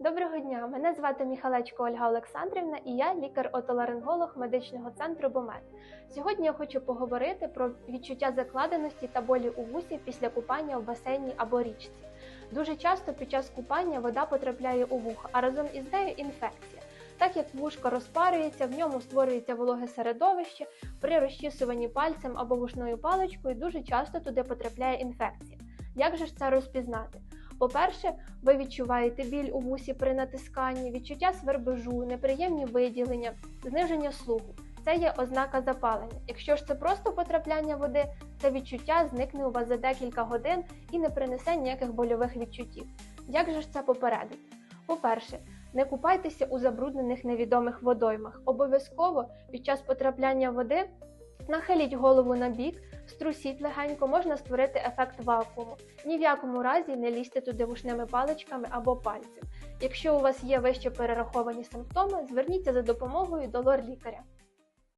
Доброго дня, мене звати Міхалечко Ольга Олександрівна і я лікар-отоларинголог медичного центру Бомет. Сьогодні я хочу поговорити про відчуття закладеності та болі у вусі після купання в басейні або річці. Дуже часто під час купання вода потрапляє у вухо, а разом із нею інфекція. Так як вушко розпарюється, в ньому створюється вологе середовище, при розчісуванні пальцем або вушною паличкою дуже часто туди потрапляє інфекція. Як же ж це розпізнати? По-перше, ви відчуваєте біль у вусі при натисканні, відчуття свербежу, неприємні виділення, зниження слуху. Це є ознака запалення. Якщо ж це просто потрапляння води, це відчуття зникне у вас за декілька годин і не принесе ніяких больових відчуттів. Як же ж це попередити? По-перше, не купайтеся у забруднених невідомих водоймах. Обов'язково під час потрапляння води нахиліть голову на бік, струсіть легенько, можна створити ефект вакууму. Ні в якому разі не лізьте туди вушними паличками або пальцем. Якщо у вас є вище перераховані симптоми, зверніться за допомогою до лор-лікаря.